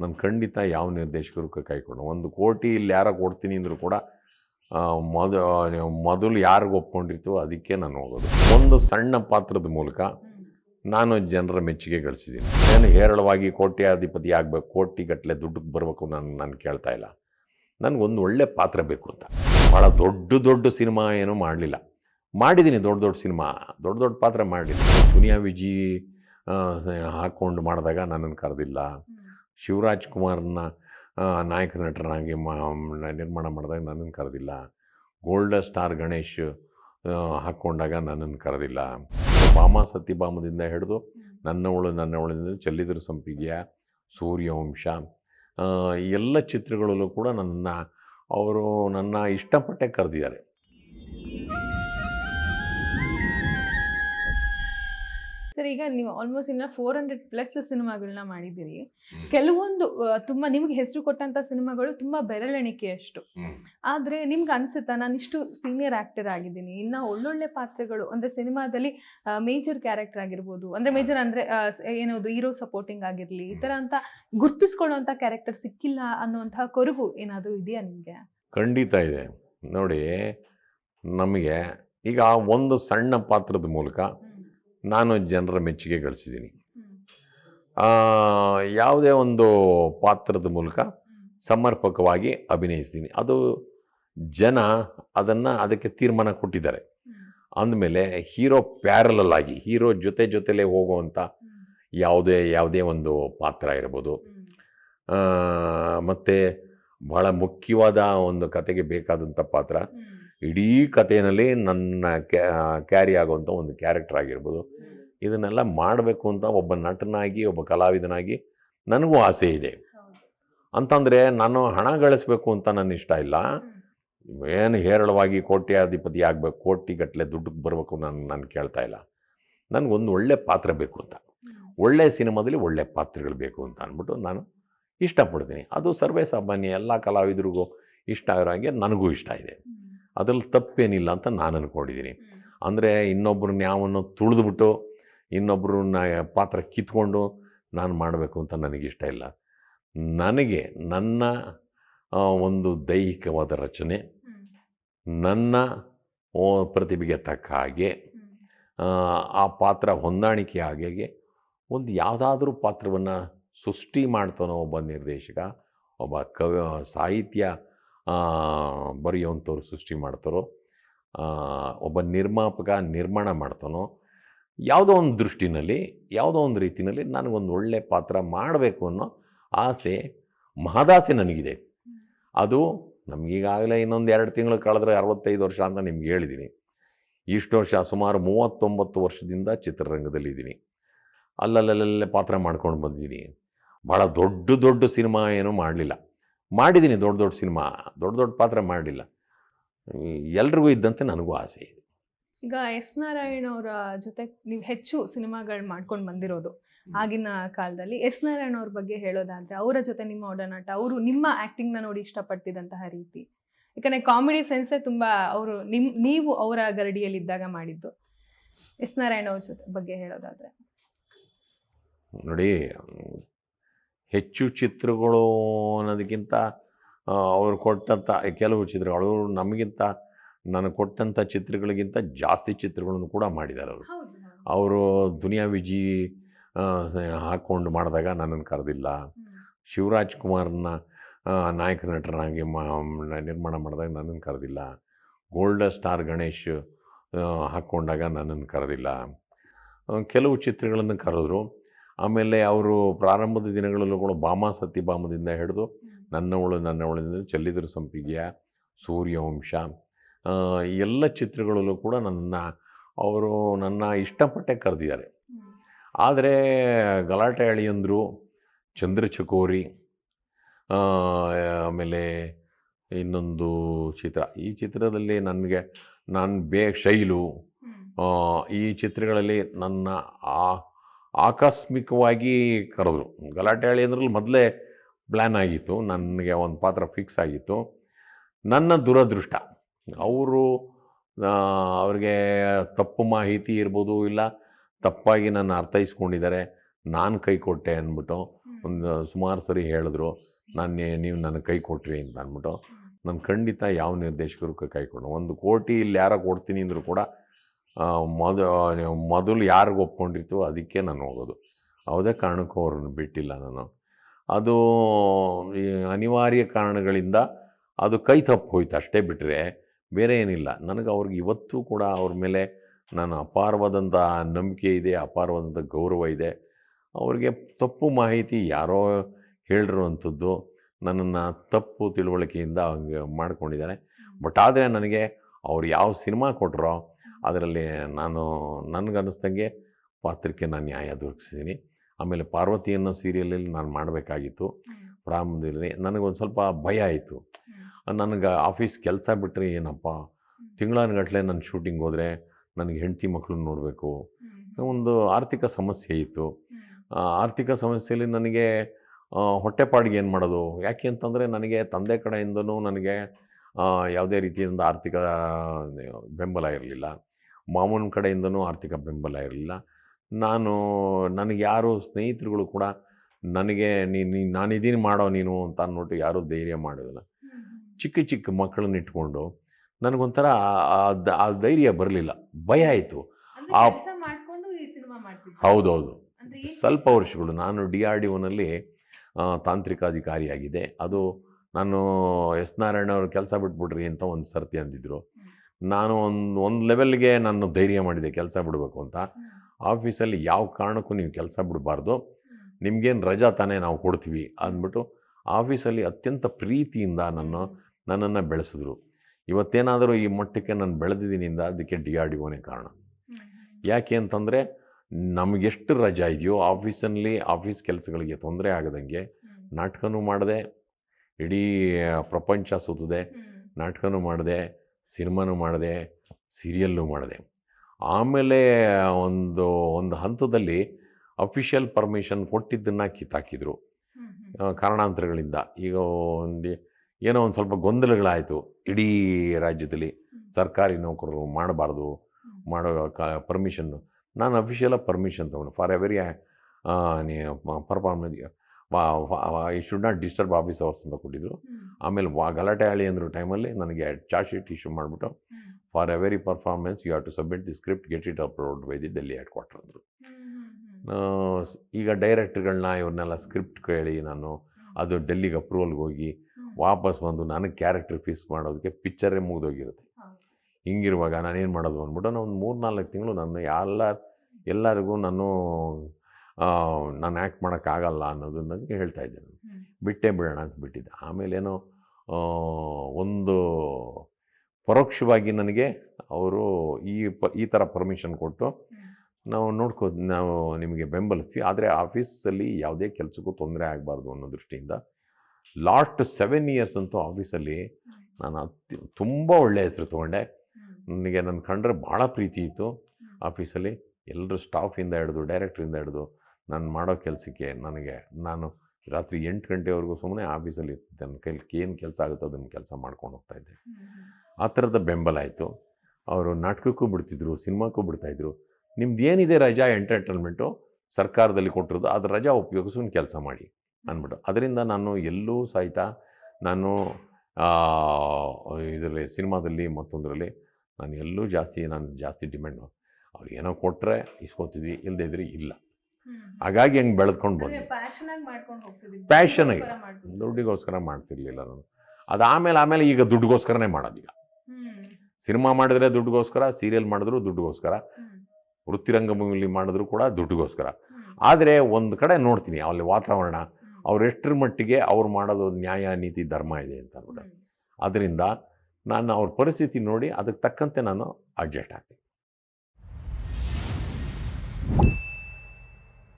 ನಾನು ಖಂಡಿತ ಯಾವ ನಿರ್ದೇಶಕರು ಕೈ ಕೊಡೋ ಒಂದು ಕೋಟಿ ಇಲ್ಲಿ ಯಾರೋ ಕೊಡ್ತೀನಿ ಅಂದರೂ ಕೂಡ ಮೊದ ಮೊದಲು ಯಾರಿಗೆ ಒಪ್ಕೊಂಡಿರ್ತೀವೋ ಅದಕ್ಕೆ ನಾನು ಹೋಗೋದು. ಒಂದು ಸಣ್ಣ ಪಾತ್ರದ ಮೂಲಕ ನಾನು ಜನರ ಮೆಚ್ಚುಗೆ ಗಳಿಸಿದ್ದೀನಿ. ನಾನು ಹೇರಳವಾಗಿ ಕೋಟ್ಯಾಧಿಪತಿ ಆಗಬೇಕು, ಕೋಟಿಗಟ್ಟಲೆ ದುಡ್ಡು ಬರಬೇಕು ನಾನು ನಾನು ಕೇಳ್ತಾ ಇಲ್ಲ. ನನಗೊಂದು ಒಳ್ಳೆ ಪಾತ್ರ ಬೇಕು ಅಂತ. ಭಾಳ ದೊಡ್ಡ ದೊಡ್ಡ ಸಿನಿಮಾ ಏನೂ ಮಾಡಲಿಲ್ಲ. ಮಾಡಿದ್ದೀನಿ ದೊಡ್ಡ ದೊಡ್ಡ ಸಿನಿಮಾ, ದೊಡ್ಡ ದೊಡ್ಡ ಪಾತ್ರ ಮಾಡಿಲ್ಲ ದುನಿಯಾ ವಿಜಿ ಹಾಕ್ಕೊಂಡು ಮಾಡಿದಾಗ ನನ್ನನ್ನು ಕರೆದಿಲ್ಲ. ಶಿವರಾಜ್ ಕುಮಾರ್ನ ನಾಯಕ ನಟನಾಗಿ ಮಾ ನಿರ್ಮಾಣ ಮಾಡಿದಾಗ ನನ್ನನ್ನು ಕರೆದಿಲ್ಲ. ಗೋಲ್ಡ್ ಸ್ಟಾರ್ ಗಣೇಶ್ ಹಾಕ್ಕೊಂಡಾಗ ನನ್ನನ್ನು ಕರೆದಿಲ್ಲ. ಬಾಮ ಸತ್ಯಭಾಮದಿಂದ ಹಿಡಿದು ನನ್ನವಳು ನನ್ನವಳಿಂದ ಚೆಲ್ಲಿದರು ಸಂಪಿಗೆಯ ಸೂರ್ಯವಂಶ ಎಲ್ಲ ಚಿತ್ರಗಳಲ್ಲೂ ಕೂಡ ನನ್ನ ಅವರು ನನ್ನ ಇಷ್ಟಪಟ್ಟೆ ಕರೆದಿದ್ದಾರೆ. ಸರ್ ಈಗ ನೀವು ಆಲ್ಮೋಸ್ಟ್ ಇನ್ನ ಫೋರ್ ಹಂಡ್ರೆಡ್ ಪ್ಲಸ್ ಸಿನಿಮಾಗಳನ್ನ ಮಾಡಿದ್ದೀರಿ. ಕೆಲವೊಂದು ತುಂಬಾ ನಿಮ್ಗೆ ಹೆಸರು ಕೊಟ್ಟಂತ ಸಿನಿಮಾಗಳು ತುಂಬಾ ಬೆರಳೆಣಿಕೆಯಷ್ಟು. ಆದ್ರೆ ನಿಮ್ಗೆ ಅನ್ಸುತ್ತಾ ನಾನು ಇಷ್ಟು ಸೀನಿಯರ್ ಆಕ್ಟರ್ ಆಗಿದ್ದೀನಿ ಇನ್ನ ಒಳ್ಳೊಳ್ಳೆ ಪಾತ್ರಗಳು ಅಂದ್ರೆ ಸಿನಿಮಾದಲ್ಲಿ ಮೇಜರ್ ಕ್ಯಾರೆಕ್ಟರ್ ಆಗಿರ್ಬೋದು ಅಂದ್ರೆ ಮೇಜರ್ ಅಂದ್ರೆ ಏನೋದು ಹೀರೋ ಸಪೋರ್ಟಿಂಗ್ ಆಗಿರ್ಲಿ ಈ ತರ ಅಂತ ಗುರ್ತಿಸ್ಕೊಳ್ಳುವಂತ ಕ್ಯಾರೆಕ್ಟರ್ ಸಿಕ್ಕಿಲ್ಲ ಅನ್ನುವಂತಹ ಕೊರಗು ಏನಾದ್ರೂ ಇದೆಯಾ ನಿಮ್ಗೆ? ಖಂಡಿತ ಇದೆ. ನೋಡಿ ನಮಗೆ ಈಗ ಒಂದು ಸಣ್ಣ ಪಾತ್ರದ ಮೂಲಕ ನಾನು ಜನರ ಮೆಚ್ಚುಗೆ ಗಳಿಸಿದ್ದೀನಿ. ಯಾವುದೇ ಒಂದು ಪಾತ್ರದ ಮೂಲಕ ಸಮರ್ಪಕವಾಗಿ ಅಭಿನಯಿಸ್ತೀನಿ ಅದು ಜನ ಅದನ್ನು ಅದಕ್ಕೆ ತೀರ್ಮಾನ ಕೊಟ್ಟಿದ್ದಾರೆ. ಅಂದಮೇಲೆ ಹೀರೋ ಪ್ಯಾರಲಲ್ ಆಗಿ ಹೀರೋ ಜೊತೆ ಜೊತೆಲೇ ಹೋಗುವಂಥ ಯಾವುದೇ ಯಾವುದೇ ಒಂದು ಪಾತ್ರ ಇರ್ಬೋದು. ಮತ್ತು ಬಹಳ ಮುಖ್ಯವಾದ ಒಂದು ಕತೆಗೆ ಬೇಕಾದಂಥ ಪಾತ್ರ. ಇಡೀ ಕಥೆಯಲ್ಲಿ ನನ್ನ ಕ್ಯಾರಿ ಆಗುವಂಥ ಒಂದು ಕ್ಯಾರೆಕ್ಟರ್ ಆಗಿರ್ಬೋದು. ಇದನ್ನೆಲ್ಲ ಮಾಡಬೇಕು ಅಂತ ಒಬ್ಬ ನಟನಾಗಿ, ಒಬ್ಬ ಕಲಾವಿದನಾಗಿ ನನಗೂ ಆಸೆ ಇದೆ. ಅಂತಂದರೆ ನಾನು ಹಣ ಗಳಿಸ್ಬೇಕು ಅಂತ ನನ್ನ ಇಷ್ಟ ಇಲ್ಲ. ಏನು ಹೇರಳವಾಗಿ ಕೋಟ್ಯಾಧಿಪತಿ ಆಗಬೇಕು, ಕೋಟಿಗಟ್ಟಲೆ ದುಡ್ಡು ಬರಬೇಕು ನಾನು ನಾನು ಕೇಳ್ತಾ ಇಲ್ಲ. ನನಗೊಂದು ಒಳ್ಳೆ ಪಾತ್ರ ಬೇಕು ಅಂತ. ಒಳ್ಳೆ ಸಿನಿಮಾದಲ್ಲಿ ಒಳ್ಳೆ ಪಾತ್ರಗಳು ಬೇಕು ಅಂತ ಅಂದ್ಬಿಟ್ಟು ನಾನು ಇಷ್ಟಪಡ್ತೀನಿ. ಅದು ಸರ್ವೇ ಸಾಮಾನ್ಯ ಎಲ್ಲ ಕಲಾವಿದರಿಗೂ ಇಷ್ಟ ಆಗಿರೋ ಹಾಗೆ ನನಗೂ ಇಷ್ಟ ಇದೆ. ಅದ್ರಲ್ಲಿ ತಪ್ಪೇನಿಲ್ಲ ಅಂತ ನಾನು ಅಂದ್ಕೊಂಡಿದ್ದೀನಿ ಅಂದರೆ ಇನ್ನೊಬ್ಬರನ್ನ ಯಾವನ್ನು ತುಳಿದ್ಬಿಟ್ಟು ಇನ್ನೊಬ್ಬರನ್ನ ಪಾತ್ರ ಕಿತ್ಕೊಂಡು ನಾನು ಮಾಡಬೇಕು ಅಂತ ನನಗಿಷ್ಟ ಇಲ್ಲ. ನನಗೆ ನನ್ನ ಒಂದು ದೈಹಿಕವಾದ ರಚನೆ ನನ್ನ ಪ್ರತಿಭೆಗೆ ತಕ್ಕ ಹಾಗೆ ಆ, ಪಾತ್ರ ಹೊಂದಾಣಿಕೆ ಹಾಗೆ ಒಂದು ಯಾವುದಾದ್ರೂ ಪಾತ್ರವನ್ನು ಸೃಷ್ಟಿ ಮಾಡ್ತಾನೋ ಒಬ್ಬ ನಿರ್ದೇಶಕ ಒಬ್ಬ ಕವಿ ಸಾಹಿತ್ಯ ಬರೆಯುವಂಥವ್ರು ಸೃಷ್ಟಿ ಮಾಡ್ತಾರೋ ಒಬ್ಬ ನಿರ್ಮಾಪಕ ನಿರ್ಮಾಣ ಮಾಡ್ತಾನೋ, ಯಾವುದೋ ಒಂದು ದೃಷ್ಟಿನಲ್ಲಿ, ಯಾವುದೋ ಒಂದು ರೀತಿಯಲ್ಲಿ ನನಗೊಂದು ಒಳ್ಳೆ ಪಾತ್ರ ಮಾಡಬೇಕು ಅನ್ನೋ ಆಸೆ ಮಹದಾಸೆ ನನಗಿದೆ. ಅದು ನಮಗೀಗಾಗಲೇ ಇನ್ನೊಂದು ಎರಡು ತಿಂಗಳು ಕಳೆದ್ರೆ ಅರವತ್ತೈದು ವರ್ಷ ಅಂತ ನಿಮ್ಗೆ ಹೇಳಿದ್ದೀನಿ ಇಷ್ಟು ವರ್ಷ ಸುಮಾರು ಮೂವತ್ತೊಂಬತ್ತು ವರ್ಷದಿಂದ ಚಿತ್ರರಂಗದಲ್ಲಿದ್ದೀನಿ. ಅಲ್ಲಲ್ಲಲ್ಲೇ ಪಾತ್ರ ಮಾಡ್ಕೊಂಡು ಬಂದಿದ್ದೀನಿ ಭಾಳ ದೊಡ್ಡ ದೊಡ್ಡ ಸಿನಿಮಾ ಏನೂ ಮಾಡಲಿಲ್ಲ. ಮಾಡಿದ್ದೀನಿ ದೊಡ್ಡ ದೊಡ್ಡ ಸಿನಿಮಾ ದೊಡ್ಡ ದೊಡ್ಡ ಪಾತ್ರ ಮಾಡಲಿಲ್ಲ ಎಲ್ರಿಗೂ ಇದ್ದಂತೆ ನನಗೂ ಆಸೆ ಇದೆ. ಈಗ ಎಸ್ ನಾರಾಯಣ ಅವರ ಜೊತೆ ನೀವು ಹೆಚ್ಚು ಸಿನಿಮಾಗಳು ಮಾಡ್ಕೊಂಡು ಬಂದಿರೋದು ಆಗಿನ ಕಾಲದಲ್ಲಿ. ಎಸ್ ನಾರಾಯಣ ಅವ್ರ ಬಗ್ಗೆ ಹೇಳೋದಾದ್ರೆ ಅವರ ಜೊತೆ ನಿಮ್ಮ ಒಡನಾಟ ಅವರು ನಿಮ್ಮ ಆಕ್ಟಿಂಗ್ನ ನ ನೋಡಿ ಇಷ್ಟಪಟ್ಟಿದಂತಹ ರೀತಿ. ಯಾಕಂದ್ರೆ ಕಾಮಿಡಿ ಸೆನ್ಸೇ ತುಂಬಾ ಅವರು ನಿಮ್ ನೀವು ಅವರ ಗರಡಿಯಲ್ಲಿ ಇದ್ದಾಗ ಮಾಡಿದ್ದು. ಎಸ್ ನಾರಾಯಣ ಅವ್ರ ಜೊತೆ ಬಗ್ಗೆ ಹೇಳೋದಾದ್ರೆ. ನೋಡಿ ಹೆಚ್ಚು ಚಿತ್ರಗಳು ಅನ್ನೋದಕ್ಕಿಂತ ಅವರು ಅವ್ರು ಕೊಟ್ಟಂಥ ಕೆಲವು ಚಿತ್ರಗಳು ನಮಗಿಂತ ನಾನು ಕೊಟ್ಟಂಥ ಚಿತ್ರಗಳಿಗಿಂತ ಜಾಸ್ತಿ ಚಿತ್ರಗಳನ್ನು ಕೂಡ ಮಾಡಿದ್ದಾರೆ ಅವರು. ಅವರು ದುನಿಯಾ ವಿಜಿ ಹಾಕ್ಕೊಂಡು ಮಾಡಿದಾಗ ನನ್ನನ್ನು ಕರೆದಿಲ್ಲ. ಶಿವರಾಜ್ ಕುಮಾರ್ನ ನಾಯಕ ನಟರಾಗಿ ಮಾ ನಿರ್ಮಾಣ ಮಾಡಿದಾಗ ನನ್ನನ್ನು ಕರೆದಿಲ್ಲ. ಗೋಲ್ಡ್ ಸ್ಟಾರ್ ಗಣೇಶ್ ಹಾಕ್ಕೊಂಡಾಗ ನನ್ನನ್ನು ಕರೆದಿಲ್ಲ. ಕೆಲವು ಚಿತ್ರಗಳನ್ನು ಕರೆದ್ರು. ಆಮೇಲೆ ಅವರು ಪ್ರಾರಂಭದ ದಿನಗಳಲ್ಲೂ ಕೂಡ ಬಾಮ ಬಾಮದಿಂದ ಹಿಡಿದು ನನ್ನವಳು ನನ್ನವಳಿಂದ ಚೆಲ್ಲಿದರು ಸಂಪಿಗೆಯ ಸೂರ್ಯವಂಶ. ಎಲ್ಲ ಚಿತ್ರಗಳಲ್ಲೂ ಕೂಡ ನನ್ನ ಅವರು ನನ್ನ ಇಷ್ಟಪಟ್ಟೆ ಕರೆದಿದ್ದಾರೆ. ಆದರೆ ಗಲಾಟೆ ಅಳಿಯಂದರು ಚಂದ್ರಚಕೋರಿ ಆಮೇಲೆ ಇನ್ನೊಂದು ಚಿತ್ರ. ಈ ಚಿತ್ರದಲ್ಲಿ ನನಗೆ ನಾನು ಬೇ ಶೈಲು ಈ ಚಿತ್ರಗಳಲ್ಲಿ ನನ್ನ ಆ ಆಕಸ್ಮಿಕವಾಗಿ ಕರೆದ್ರು. ಗಲಾಟೆ ಹಳ್ಳಿ ಅಂದ್ರಲ್ಲಿ ಮೊದಲೇ ಪ್ಲ್ಯಾನ್ ಆಗಿತ್ತು. ನನಗೆ ಒಂದು ಪಾತ್ರ ಫಿಕ್ಸ್ ಆಗಿತ್ತು. ನನ್ನ ದುರದೃಷ್ಟ. ಅವರು ಅವ್ರಿಗೆ ತಪ್ಪು ಮಾಹಿತಿ ಇರ್ಬೋದು ಇಲ್ಲ ತಪ್ಪಾಗಿ ನನ್ನ ಅರ್ಥೈಸ್ಕೊಂಡಿದ್ದಾರೆ ನಾನು ಕೈ ಕೊಟ್ಟೆ ಅಂದ್ಬಿಟ್ಟು ಒಂದು ಸುಮಾರು ಸರಿ ಹೇಳಿದ್ರು. ನಾನು ನೀವು ನನಗೆ ಕೈ ಕೊಟ್ರಿ ಅಂತ ಅಂದ್ಬಿಟ್ಟು. ನಾನು ಖಂಡಿತ ಯಾವ ನಿರ್ದೇಶಕರು ಕೈ- ಕೊಡೋಣ ಒಂದು ಕೋಟಿ ಇಲ್ಲಿ ಯಾರೋ ಕೊಡ್ತೀನಿ ಅಂದರೂ ಕೂಡ ಮೊದ ಮೊದಲು ಯಾರಿಗೆ ಒಪ್ಕೊಂಡಿತ್ತು ಅದಕ್ಕೆ ನಾನು ಹೋಗೋದು. ಯಾವುದೇ ಕಾರಣಕ್ಕೂ ಅವ್ರನ್ನ ಬಿಟ್ಟಿಲ್ಲ ನಾನು. ಅದು ಈ ಅನಿವಾರ್ಯ ಕಾರಣಗಳಿಂದ ಅದು ಕೈ ತಪ್ಪು ಹೋಯ್ತು ಅಷ್ಟೇ ಬಿಟ್ಟರೆ ಬೇರೆ ಏನಿಲ್ಲ. ನನಗೆ ಅವ್ರಿಗೆ ಇವತ್ತೂ ಕೂಡ ಅವ್ರ ಮೇಲೆ ನಾನು ಅಪಾರವಾದಂಥ ನಂಬಿಕೆ ಇದೆ ಅಪಾರವಾದಂಥ ಗೌರವ ಇದೆ. ಅವ್ರಿಗೆ ತಪ್ಪು ಮಾಹಿತಿ ಯಾರೋ ಹೇಳಿರುವಂಥದ್ದು ನನ್ನನ್ನು ತಪ್ಪು ತಿಳುವಳಿಕೆಯಿಂದ ಹಂಗೆ ಮಾಡ್ಕೊಂಡಿದ್ದಾರೆ. ಬಟ್ ಆದರೆ ನನಗೆ ಅವ್ರು ಯಾವ ಸಿನಿಮಾ ಕೊಟ್ಟರೋ ಅದರಲ್ಲಿ ನಾನು ನನಗನ್ನಿಸ್ದಂಗೆ ಪಾತ್ರಕ್ಕೆ ನಾನು ನ್ಯಾಯ ದೊರಕಿಸಿದ್ದೀನಿ ಆಮೇಲೆ ಪಾರ್ವತಿ ಅನ್ನೋ ಸೀರಿಯಲಲ್ಲಿ ನಾನು ಮಾಡಬೇಕಾಗಿತ್ತು. ಪ್ರಾರಂಭದಲ್ಲಿ ನನಗೊಂದು ಸ್ವಲ್ಪ ಭಯ ಆಯಿತು. ನನಗೆ ಆಫೀಸ್ ಕೆಲಸ ಬಿಟ್ಟರೆ ಏನಪ್ಪ? ತಿಂಗಳಾನುಗಟ್ಲೆ ನಾನು ಶೂಟಿಂಗ್ ಹೋದರೆ ನನಗೆ ಹೆಂಡತಿ ಮಕ್ಕಳನ್ನ ನೋಡಬೇಕು. ಒಂದು ಆರ್ಥಿಕ ಸಮಸ್ಯೆ ಇತ್ತು. ಆರ್ಥಿಕ ಸಮಸ್ಯೆಯಲ್ಲಿ ನನಗೆ ಹೊಟ್ಟೆಪಾಡಿಗೆ ಏನು ಮಾಡೋದು? ಯಾಕೆ ಅಂತಂದರೆ ನನಗೆ ತಂದೆ ಕಡೆಯಿಂದನೂ ನನಗೆ ಯಾವುದೇ ರೀತಿಯಿಂದ ಆರ್ಥಿಕ ಬೆಂಬಲ ಇರಲಿಲ್ಲ. ಮಾವನ ಕಡೆಯಿಂದನೂ ಆರ್ಥಿಕ ಬೆಂಬಲ ಇರಲಿಲ್ಲ. ನಾನು ನನಗೆ ಯಾರು ಸ್ನೇಹಿತರುಗಳು ಕೂಡ ನನಗೆ ನೀನು ನಾನಿದ್ದೀನಿ ಮಾಡೋ ನೀನು ಅಂತ ಅಂದ್ಬಿಟ್ಟು ಯಾರೂ ಧೈರ್ಯ ಮಾಡೋದಿಲ್ಲ ಚಿಕ್ಕ ಚಿಕ್ಕ ಮಕ್ಕಳನ್ನ ಇಟ್ಕೊಂಡು ನನಗೊಂಥರ ಆ- ಧೈರ್ಯ ಬರಲಿಲ್ಲ. ಭಯ ಆಯಿತು. ಆ- ಹೌದೌದು. ಸ್ವಲ್ಪ ವರ್ಷಗಳು. ನಾನು ಡಿ ಆರ್ ಡಿ ಒನಲ್ಲಿ ತಾಂತ್ರಿಕಾಧಿಕಾರಿಯಾಗಿದೆ. ಅದು ನಾನು ಎಸ್ ನಾರಾಯಣ ಅವರು ಕೆಲಸ ಬಿಟ್ಬಿಡ್ರಿ ಅಂತ ಒಂದು ಸರ್ತಿ ಅಂದಿದ್ರು. ನಾನು ಒಂದು ಒಂದು ಲೆವೆಲ್ಗೆ ನಾನು ಧೈರ್ಯ ಮಾಡಿದೆ ಕೆಲಸ ಬಿಡಬೇಕು ಅಂತ. ಆಫೀಸಲ್ಲಿ ಯಾವ ಕಾರಣಕ್ಕೂ ನೀವು ಕೆಲಸ ಬಿಡಬಾರ್ದು. ನಿಮಗೇನು ರಜಾ ತಾನೇ ನಾವು ಕೊಡ್ತೀವಿ ಅಂದ್ಬಿಟ್ಟು ಆಫೀಸಲ್ಲಿ ಅತ್ಯಂತ ಪ್ರೀತಿಯಿಂದ ನನ್ನ ನನ್ನನ್ನು ಬೆಳೆಸಿದ್ರು. ಇವತ್ತೇನಾದರೂ ಈ ಮಟ್ಟಕ್ಕೆ ನಾನು ಬೆಳೆದಿದ್ದೀನಿಂದ ಅದಕ್ಕೆ ಡಿ ಆರ್ ಡಿ ಓನೇ ಕಾರಣ ಯಾಕೆ ಅಂತಂದರೆ ನಮಗೆಷ್ಟು ರಜಾ ಇದೆಯೋ ಆಫೀಸಲ್ಲಿ ಆಫೀಸ್ ಕೆಲಸಗಳಿಗೆ ತೊಂದರೆ ಆಗದಂಗೆ. ನಾಟಕನೂ ಮಾಡಿದೆ ಇಡೀ ಪ್ರಪಂಚ ಸುತ್ತದೆ. ನಾಟಕನೂ ಮಾಡಿದೆ ಸಿನಿಮಾನೂ ಮಾಡಿದೆ ಸೀರಿಯಲ್ಲು ಮಾಡಿದೆ. ಆಮೇಲೆ ಒಂದು ಒಂದು ಹಂತದಲ್ಲಿ ಅಫಿಷಿಯಲ್ ಪರ್ಮಿಷನ್ ಕೊಟ್ಟಿದ್ದನ್ನು ಕಿತ್ತಾಕಿದ್ರು. ಕಾರಣಾಂತರಗಳಿಂದ. ಈಗ ಒಂದು ಏನೋ ಒಂದು ಸ್ವಲ್ಪ ಗೊಂದಲಗಳಾಯಿತು ಇಡೀ ರಾಜ್ಯದಲ್ಲಿ. ಸರ್ಕಾರಿ ನೌಕರರು ಮಾಡಬಾರ್ದು ಮಾಡೋ ಕ ಪರ್ಮಿಷನ್ನು. ನಾನು ಅಫಿಷಿಯಲಾಗಿ ಪರ್ಮಿಷನ್ ತೊಗೊಂಡು. For every performance I should not disturb office hours ಅಂತ ಕೊಟ್ಟಿದ್ರು ಆಮೇಲೆ ವಾ ಗಲಾಟೆ ಆಳಿ ಅಂದ್ರು ಟೈಮಲ್ಲಿ ನನಗೆ ಚಾರ್ಜ್ ಶೀಟ್ ಇಶ್ಯೂ ಮಾಡಿಬಿಟ್ಟು. For every performance you have to submit the script get it upload by the Delhi headquarter ಅಂದರು. ಈಗ ಡೈರೆಕ್ಟ್ಗಳನ್ನ ಇವ್ರನ್ನೆಲ್ಲ ಸ್ಕ್ರಿಪ್ಟ್ ಕೇಳಿ ನಾನು ಅದು ಡೆಲ್ಲಿಗೆ ಅಪ್ರೂವಲ್ಗೆ ಹೋಗಿ ವಾಪಸ್ ಬಂದು ನಾನು ಕ್ಯಾರೆಕ್ಟರ್ ಫಿಕ್ಸ್ ಮಾಡೋದಕ್ಕೆ ಪಿಕ್ಚರೇ ಮುಗಿದೋಗಿರುತ್ತೆ. ಹಿಂಗಿರುವಾಗ ನಾನೇನು ಮಾಡೋದು ಅಂದ್ಬಿಟ್ಟು ನಾನು ಒಂದು ಮೂರು ನಾಲ್ಕು ತಿಂಗಳು ನಾನು ಎಲ್ಲ ಎಲ್ಲರಿಗೂ ನಾನು ನಾನು ಆ್ಯಕ್ಟ್ ಮಾಡೋಕ್ಕಾಗಲ್ಲ ಅನ್ನೋದನ್ನ ನನಗೆ ಹೇಳ್ತಾ ಇದ್ದೆ ನಾನು. ಬಿಟ್ಟೇ ಬಿಡೋಣ ಅಂತ ಬಿಟ್ಟಿದ್ದೆ. ಆಮೇಲೇನೋ ಒಂದು ಪರೋಕ್ಷವಾಗಿ ನನಗೆ ಅವರು ಈ ಪ ಈ ಥರ ಪರ್ಮಿಷನ್ ಕೊಟ್ಟು ನಾವು ನೋಡ್ಕೋ ನಾವು ನಿಮಗೆ ಬೆಂಬಲಿಸ್ತೀವಿ. ಆದರೆ ಆಫೀಸಲ್ಲಿ ಯಾವುದೇ ಕೆಲಸಕ್ಕೂ ತೊಂದರೆ ಆಗಬಾರ್ದು ಅನ್ನೋ ದೃಷ್ಟಿಯಿಂದ ಲಾಸ್ಟ್ ಸೆವೆನ್ ಇಯರ್ಸ್ ಅಂತೂ ಆಫೀಸಲ್ಲಿ ನಾನು ಅತ್ಯ ತುಂಬ ಒಳ್ಳೆಯ ಹೆಸರು ತೊಗೊಂಡೆ. ನನಗೆ ನನ್ನ ಕಂಡ್ರೆ ಭಾಳ ಪ್ರೀತಿ ಇತ್ತು. ಆಫೀಸಲ್ಲಿ. ಎಲ್ಲರೂ ಸ್ಟಾಫಿಂದ ಹಿಡಿದು ಡೈರೆಕ್ಟ್ರಿಂದ ಹಿಡಿದು ನಾನು ಮಾಡೋ ಕೆಲಸಕ್ಕೆ ನನಗೆ ನಾನು ರಾತ್ರಿ ಎಂಟು ಗಂಟೆವರೆಗೂ ಸುಮ್ಮನೆ ಆಫೀಸಲ್ಲಿ ಇರ್ತಿದ್ದೆ. ನನ್ನ ಕೈಲಿ ಏನು ಕೆಲಸ ಆಗುತ್ತೋ ಅದನ್ನು ಕೆಲಸ ಮಾಡ್ಕೊಂಡು ಹೋಗ್ತಾಯಿದ್ದೆ. ಆ ಥರದ ಬೆಂಬಲ ಆಯಿತು. ಅವರು ನಾಟಕಕ್ಕೂ ಬಿಡ್ತಿದ್ರು ಸಿನಿಮಾಕ್ಕೂ ಬಿಡ್ತಾಯಿದ್ರು ನಿಮ್ದು ಏನಿದೆ ರಜಾ ಎಂಟರ್ಟೈನ್ಮೆಂಟು? ಸರ್ಕಾರದಲ್ಲಿ ಕೊಟ್ಟಿರೋದು ಅದು ರಜಾ ಉಪಯೋಗಿಸ್ಕೊಂಡು ಕೆಲಸ ಮಾಡಿ ಅಂದ್ಬಿಟ್ಟು. ಅದರಿಂದ ನಾನು ಎಲ್ಲೂ ಸಹಿತ ನಾನು ಇದರಲ್ಲಿ ಸಿನಿಮಾದಲ್ಲಿ ಮತ್ತೊಂದರಲ್ಲಿ ನಾನು ಎಲ್ಲೂ ಜಾಸ್ತಿ ನಾನು ಜಾಸ್ತಿ ಡಿಮ್ಯಾಂಡು ಅವ್ರು ಏನೋ ಕೊಟ್ಟರೆ ಇಸ್ಕೊತಿದ್ವಿ ಇಲ್ಲದೇ ಇದ್ರೆ ಇಲ್ಲ. ಹಾಗಾಗಿ ಹೆಂಗೆ ಬೆಳೆದ್ಕೊಂಡು ಬಂದೆ ಪ್ಯಾಷನಾಗಿ. ದುಡ್ಡಿಗೋಸ್ಕರ. ಮಾಡ್ತಿರ್ಲಿಲ್ಲ ನಾನು ಅದು ಆಮೇಲೆ ಆಮೇಲೆ ಈಗ ದುಡ್ಡಿಗೋಸ್ಕರನೇ ಮಾಡೋದೀಗ. ಸಿನಿಮಾ ಮಾಡಿದ್ರೆ ದುಡ್ಡಿಗೋಸ್ಕರ ಸೀರಿಯಲ್ ಮಾಡಿದ್ರು ದುಡ್ಡಿಗೋಸ್ಕರ. ವೃತ್ತಿರಂಗಭೂಮಿಲಿ ಮಾಡಿದ್ರು ಕೂಡ ದುಡ್ಡಿಗೋಸ್ಕರ. ಆದರೆ ಒಂದು ಕಡೆ ನೋಡ್ತೀನಿ ಅಲ್ಲಿ ವಾತಾವರಣ. ಅವ್ರು ಎಷ್ಟರ ಮಟ್ಟಿಗೆ ಅವ್ರು ಮಾಡೋದು ನ್ಯಾಯ ನೀತಿ ಧರ್ಮ ಇದೆ ಅಂತ ಅಂದ್ಬಿಟ್ಟು ಅದರಿಂದ ನಾನು ಅವ್ರ ಪರಿಸ್ಥಿತಿ ನೋಡಿ ಅದಕ್ಕೆ ತಕ್ಕಂತೆ ನಾನು ಅಡ್ಜಸ್ಟ್ ಆಗ್ತೀನಿ